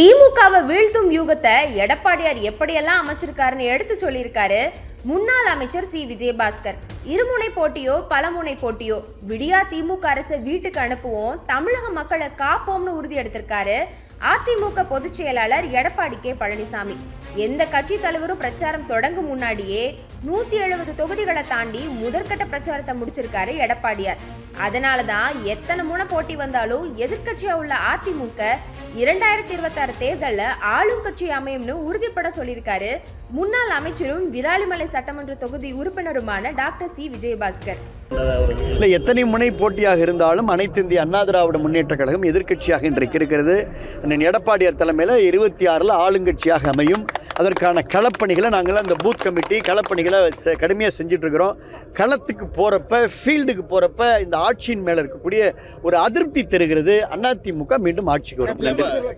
திமுகவை வீழ்த்தும் யூகத்தை எடப்பாடியார் எப்படியெல்லாம் அமைச்சிருக்காருன்னு எடுத்து சொல்லியிருக்காரு. முன்னாள் அமைச்சர் சி. விஜயபாஸ்கர். இருமுனை போட்டியோ பலமுனை போட்டியோ விடியா திமுக அரசை வீட்டுக்கு அனுப்புவோம் தமிழக மக்களை காப்போம்னு உறுதி எடுத்திருக்காரு. அதிமுக பொதுச் செயலாளர் எடப்பாடி கே. பழனிசாமி. எந்த கட்சி தலைவரும் பிரச்சாரம் தொடங்கும் முன்னாடியே நூத்தி எழுபது தொகுதிகளை தாண்டி முதற்கட்ட பிரச்சாரத்தை முடிச்சிருக்காரு எடப்பாடியார். அதனால தான் எத்தனை முனை போட்டி வந்தாலும் எதிர்கட்சியா உள்ள அதிமுக இரண்டாயிரத்தி இருபத்தாறு தேர்தலில் ஆளும் கட்சி அமையும்னு உறுதிப்பட சொல்லியிருக்காரு. முன்னாள் அமைச்சரும் விராலிமலை சட்டமன்ற தொகுதி உறுப்பினருமான டாக்டர் சி. விஜயபாஸ்கர். இல்லை எத்தனை முனை போட்டியாக இருந்தாலும் அனைத்து இந்திய அண்ணா திராவிட முன்னேற்ற கழகம் எதிர்க்கட்சியாக இன்றைக்கு இருக்கிறது. அண்ணன் எடப்பாடியார் தலைமையில் இருபத்தி ஆறில் ஆளுங்கட்சியாக அமையும். அதற்கான களப்பணிகளை நாங்கள் அந்த பூத் கமிட்டி களப்பணிகளை செ- கடுமையாக செஞ்சிட்ருக்கிறோம். களத்துக்கு போகிறப்ப ஃபீல்டுக்கு போகிறப்ப இந்த ஆட்சியின் மேலே இருக்கக்கூடிய ஒரு அதிருப்தி தருகிறது. அதிமுக மீண்டும் ஆட்சிக்கு வரும்.